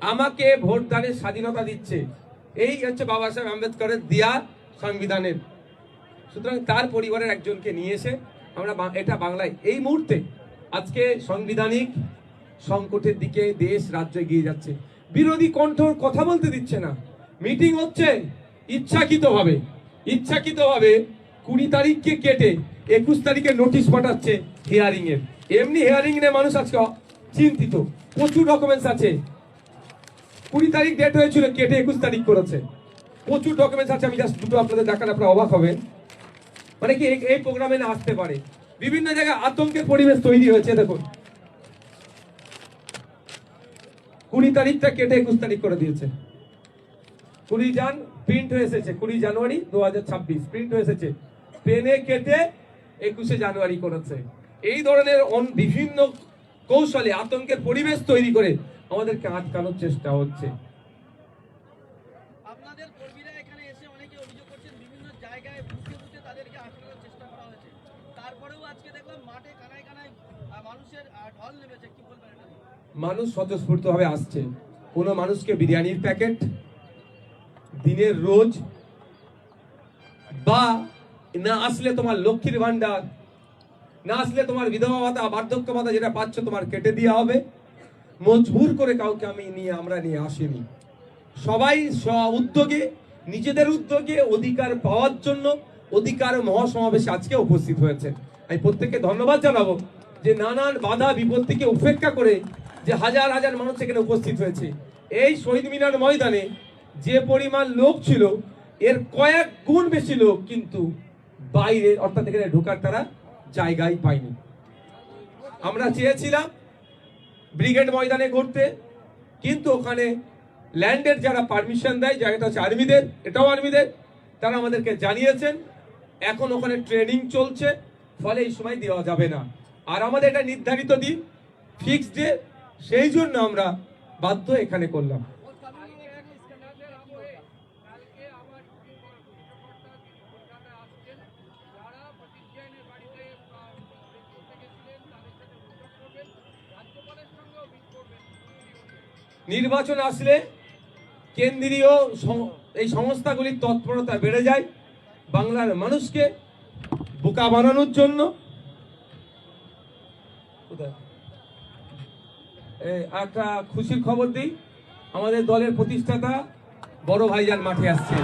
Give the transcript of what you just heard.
আমাকে ভোটদানের স্বাধীনতা দিচ্ছে। এই হচ্ছে বাবা সাহেব আম্বেদকরের দেয়া সংবিধানের। সুতরাং তার পরিবারের একজনকে নিয়ে এসে আমরা এটা বাংলায় এই মুহূর্তে আজকে সাংবিধানিক সংকটের দিকে দেশ, রাজ্য এগিয়ে যাচ্ছে। বিরোধী কণ্ঠ কথা বলতে দিচ্ছে না। মিটিং হচ্ছে ইচ্ছাকৃতভাবে। ইচ্ছাকৃতভাবে কুড়ি তারিখকে কেটে একুশ তারিখে নোটিশ পাঠাচ্ছে হিয়ারিং এর। এমনি হিয়ারিং এর মানুষ আজকে চিন্তিত। প্রচুর ডকুমেন্টস আছে। কুড়ি তারিখ ডেট হয়েছিল কেটে একুশ তারিখ করেছে। প্রচুর ডকুমেন্টস আছে, আমি জাস্ট দুটো আপনাদের দেখান আপনারা অবাক হবেন। মানে কি, এই- প্রোগ্রামে না আসতে পারে। বিভিন্ন জায়গায় আতঙ্কের পরিবেশ তৈরি হয়েছে, দেখুন। কুড়ি তারিখটা কেটে একুশ তারিখ করে দিয়েছে। কুড়ি জান প্রিন্ট হয়ে এসেছে, কুড়ি জানুয়ারি দু ছাব্বিশ প্রিন্ট হয়ে এসেছে। পেনে কেটে একুশে জানুয়ারি করেছে। এই ধরনের বিভিন্ন কৌশলে আতঙ্কের পরিবেশ তৈরি করে আমাদেরকে আটকানোর চেষ্টা হচ্ছে। আপনাদের কর্মীরা এখানে এসে অনেকে অভিযোগ করছেন বিভিন্ন জায়গায় বুঝে বুঝে তাদেরকে আটকানোর চেষ্টা করা হয়েছে। তারপরেও আজকে দেখলাম মাঠে কানায় কানায় মানুষের ঢল নেমেছে। কি বলবেন মানুষ স্বতঃস্ফূর্তভাবে আসছে। কোনো মানুষকে বিরিয়ানির প্যাকেট দিনের রোজ বা না আসলে তোমার লক্ষ্মীর ভান্ডার না আসলে তোমার বিধবা ভাতা বার্ধক্য ভাতা যেটা পাচ্ছ তোমার কেটে দেওয়া হবে। মজবুর করে কাউকে আমি নিয়ে, আমরা নিয়ে আসিনি। সবাই স্ব উদ্যোগে, নিজেদের উদ্যোগে অধিকার পাওয়ার জন্য অধিকার মহাসমাবেশে আজকে উপস্থিত হয়েছে আমি প্রত্যেককে ধন্যবাদ জানাব যে নানান বাধা, বিপত্তিকে উপেক্ষা করে যে হাজার হাজার মানুষ এখানে উপস্থিত হয়েছে। এই শহীদ মিনার ময়দানে যে পরিমাণ লোক ছিল, এর কয়েক গুণ বেশি লোক কিন্তু বাইরে, অর্থাৎ এখানে ঢোকার তারা জায়গায় পায়নি। আমরা চেয়েছিলাম ব্রিগেড ময়দানে ঘুরতে, কিন্তু ওখানে ল্যান্ডের যারা পারমিশন দেয় জায়গাটা হচ্ছে আর্মিদের, এটাও আর্মিদের, তারা আমাদেরকে জানিয়েছেন, এখন ওখানে ট্রেনিং চলছে, ফলে এই সময় দেওয়া যাবে না। আর আমাদের এটা নির্ধারিত দিন, ফিক্সড ডে, সেই জন্য আমরা বাধ্য এখানে করলাম। নির্বাচন আসলে কেন্দ্রীয় এই সংস্থাগুলির তৎপরতা বেড়ে যায়। বাংলার মানুষকে বোকা বানানোর জন্য। একটা খুশির খবর দিই। আমাদের দলের প্রতিষ্ঠাতা বড় ভাইজান মাঠে আসছে